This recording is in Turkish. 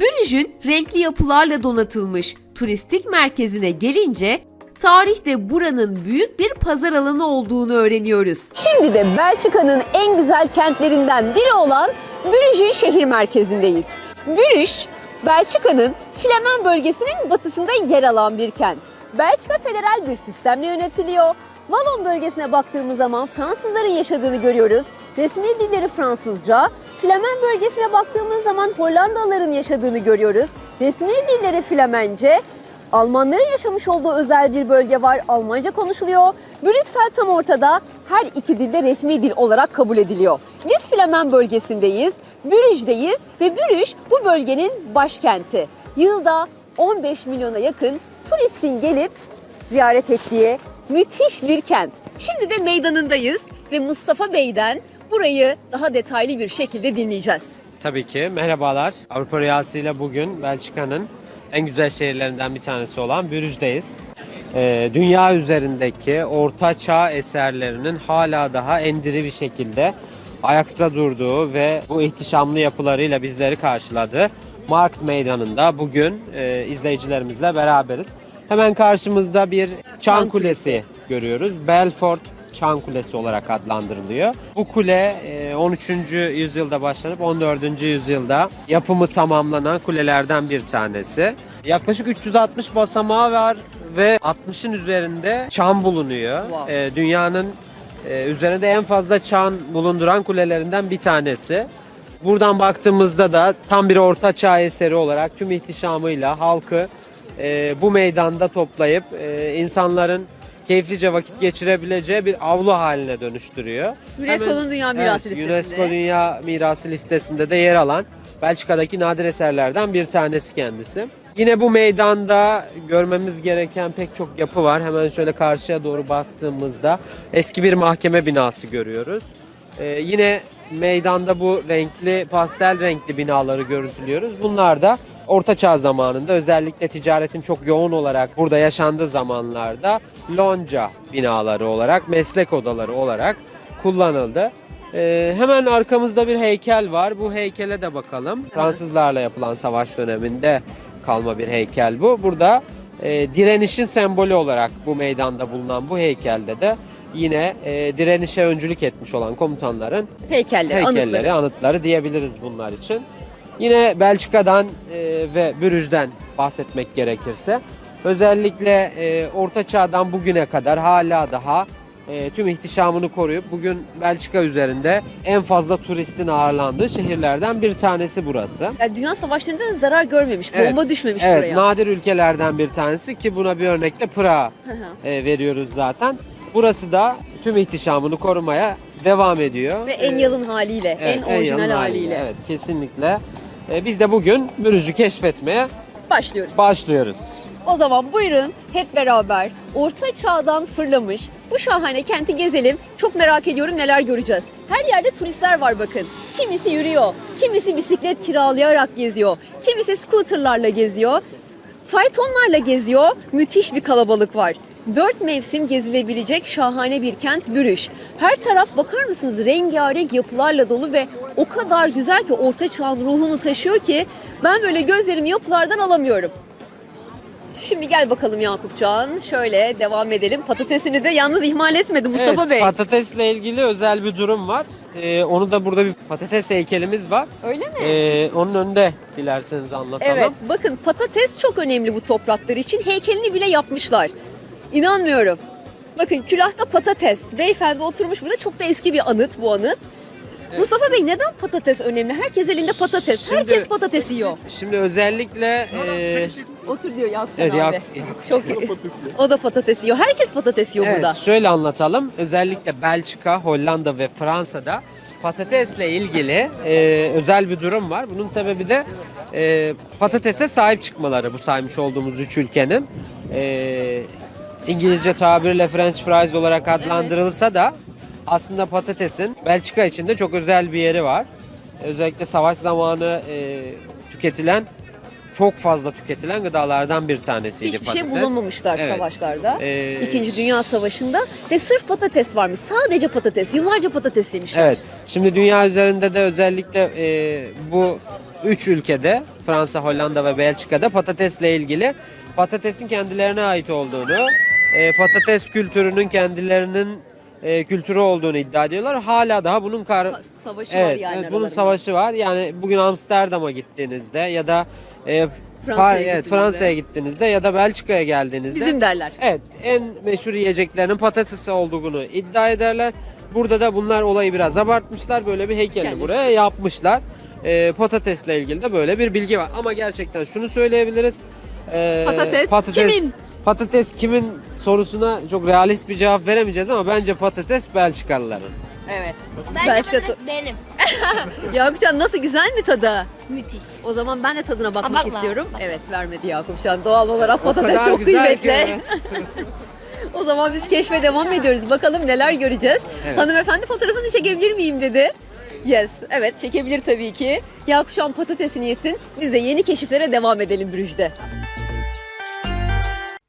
Brüj'ün renkli yapılarla donatılmış turistik merkezine gelince tarihte buranın büyük bir pazar alanı olduğunu öğreniyoruz. Şimdi de Belçika'nın en güzel kentlerinden biri olan Brüj'ün şehir merkezindeyiz. Brüj, Belçika'nın Flemen bölgesinin batısında yer alan bir kent. Belçika federal bir sistemle yönetiliyor. Vallon bölgesine baktığımız zaman Fransızların yaşadığını görüyoruz. Resmi dilleri Fransızca. Flemen bölgesine baktığımız zaman Hollandalıların yaşadığını görüyoruz. Resmi dilleri Flemence. Almanların yaşamış olduğu özel bir bölge var. Almanca konuşuluyor. Brüksel tam ortada. Her iki dilde resmi dil olarak kabul ediliyor. Biz Flemen bölgesindeyiz. Brüj'deyiz ve Brüj bu bölgenin başkenti. Yılda 15 milyona yakın turistin gelip ziyaret ettiği müthiş bir kent. Şimdi de meydanındayız ve Mustafa Bey'den burayı daha detaylı bir şekilde dinleyeceğiz. Tabii ki. Merhabalar. Avrupa Rüyası ile bugün Belçika'nın en güzel şehirlerinden bir tanesi olan Brüj'deyiz. Ee, dünya üzerindeki orta çağ eserlerinin hala daha endiri bir şekilde ayakta durduğu ve bu ihtişamlı yapılarıyla bizleri karşıladı. Markt Meydanı'nda bugün e, izleyicilerimizle beraberiz. Hemen karşımızda bir çan kulesi görüyoruz. Belfort Çan Kulesi olarak adlandırılıyor. Bu kule e, 13. yüzyılda başlanıp 14. yüzyılda yapımı tamamlanan kulelerden bir tanesi. Yaklaşık 360 basamağı var ve 60'ın üzerinde çan bulunuyor. Wow. E, Dünyanın e, üzerinde en fazla çan bulunduran kulelerinden bir tanesi. Buradan baktığımızda da tam bir orta çağ eseri olarak tüm ihtişamıyla halkı e, bu meydanda toplayıp e, insanların keyiflice vakit geçirebileceği bir avlu haline dönüştürüyor. UNESCO'nun Dünya Mirası evet, listesinde. UNESCO Dünya Mirası listesinde de yer alan Belçika'daki nadir eserlerden bir tanesi kendisi. Yine bu meydanda görmemiz gereken pek çok yapı var. Hemen şöyle karşıya doğru baktığımızda eski bir mahkeme binası görüyoruz. Ee, yine meydanda bu renkli, pastel renkli binaları görüntülüyoruz. Bunlar da Orta Çağ zamanında özellikle ticaretin çok yoğun olarak burada yaşandığı zamanlarda lonca binaları olarak, meslek odaları olarak kullanıldı. Ee, hemen arkamızda bir heykel var. Bu heykele de bakalım. Fransızlarla yapılan savaş döneminde kalma bir heykel bu. Burada e, direnişin sembolü olarak bu meydanda bulunan bu heykelde de yine e, direnişe öncülük etmiş olan komutanların Heykelleri, heykelleri, anıtları. anıtları diyebiliriz bunlar için. Yine Belçika'dan e, ve Brüj'den bahsetmek gerekirse özellikle e, Orta Çağ'dan bugüne kadar hala daha e, tüm ihtişamını koruyup bugün Belçika üzerinde en fazla turistin ağırlandığı şehirlerden bir tanesi burası. Yani dünya savaşlarında da zarar görmemiş, Evet, bomba düşmemiş Evet, buraya. nadir ülkelerden bir tanesi ki buna bir örnekle Pırağı Hı hı. e, veriyoruz zaten. Burası da tüm ihtişamını korumaya devam ediyor. Ve en E, yalın haliyle, Evet, en orijinal yanın haliyle. Evet kesinlikle. Ee, biz de bugün Brüj'ü keşfetmeye Başlıyoruz. başlıyoruz. O zaman buyurun hep beraber Orta Çağ'dan fırlamış bu şahane kenti gezelim. Çok merak ediyorum neler göreceğiz. Her yerde turistler var bakın. Kimisi yürüyor, kimisi bisiklet kiralayarak geziyor, kimisi scooterlarla geziyor, faytonlarla geziyor. Müthiş bir kalabalık var. Dört mevsim gezilebilecek şahane bir kent Bürüş. Her taraf bakar mısınız rengarenk yapılarla dolu ve o kadar güzel ki Orta Çağ'ın ruhunu taşıyor ki ben böyle gözlerimi yapılardan alamıyorum. Şimdi gel bakalım Yakupcan. Şöyle devam edelim. Patatesini de yalnız ihmal etmedi Mustafa Evet, Bey. Patatesle ilgili özel bir durum var. Ee, onu da burada bir patates heykelimiz var. Öyle mi? Ee, onun önünde dilerseniz anlatalım. evet. Bakın patates çok önemli bu topraklar için. Heykelini bile yapmışlar. İnanmıyorum. Bakın külahta patates. Beyefendi oturmuş burada. Çok da eski bir anıt bu anıt. Mustafa Bey neden patates önemli? Herkes elinde patates. Şimdi- Herkes patates yiyor. Şimdi özellikle e, Otur diyor Yakupcan evet, abi. Yak- Yak- Çok iyi. O da patates yiyor. Herkes patates yiyor evet, burada. şöyle anlatalım. Özellikle Belçika, Hollanda ve Fransa'da patatesle ilgili e, özel bir durum var. Bunun sebebi de e, patatese sahip çıkmaları bu saymış olduğumuz üç ülkenin. E, İngilizce tabirle French fries olarak adlandırılsa da aslında patatesin Belçika için de çok özel bir yeri var. Özellikle savaş zamanı e, tüketilen çok fazla tüketilen gıdalardan bir tanesiydi Hiçbir patates. şey bulunmamışlar Evet. savaşlarda. Ee, İkinci Dünya Savaşı'nda ve sırf patates varmış. Sadece patates. Yıllarca patates yemişler. Evet. Şimdi dünya üzerinde de özellikle e, bu 3 ülkede Fransa, Hollanda ve Belçika'da patatesle ilgili patatesin kendilerine ait olduğunu, e, patates kültürünün kendilerinin e, kültürü olduğunu iddia ediyorlar. Hala daha bunun kar Savaşı var Evet, yani evet bunun aralarında. savaşı var. Yani bugün Amsterdam'a gittiğinizde ya da e, Fransa'ya evet, gittiğinizde. Fransa'ya gittiğinizde ya da Belçika'ya geldiğinizde Bizim derler. Evet, en meşhur yiyeceklerinin patates olduğunu iddia ederler. Burada da bunlar olayı biraz abartmışlar. Böyle bir heykelini Kendi. buraya yapmışlar. Ee, patatesle ilgili de böyle bir bilgi var. Ama gerçekten şunu söyleyebiliriz. Ee, Patates kimin? Patates kimin sorusuna çok realist bir cevap veremeyeceğiz ama bence patates Belçikalıların. Evet. Bence Belçika patates benim. Yakupcan nasıl güzel mi tadı? Müthiş. O zaman ben de tadına bakmak bakma. istiyorum. Evet vermedi Yakupcan. Doğal olarak patates çok güzel kıymetli. o zaman biz keşfe devam ediyoruz. Bakalım neler göreceğiz. Evet. Hanımefendi fotoğrafını çekebilir miyim dedi. Yes, evet çekebilir tabii ki. Yakupcan patatesini yesin. Biz de yeni keşiflere devam edelim Brüj'de.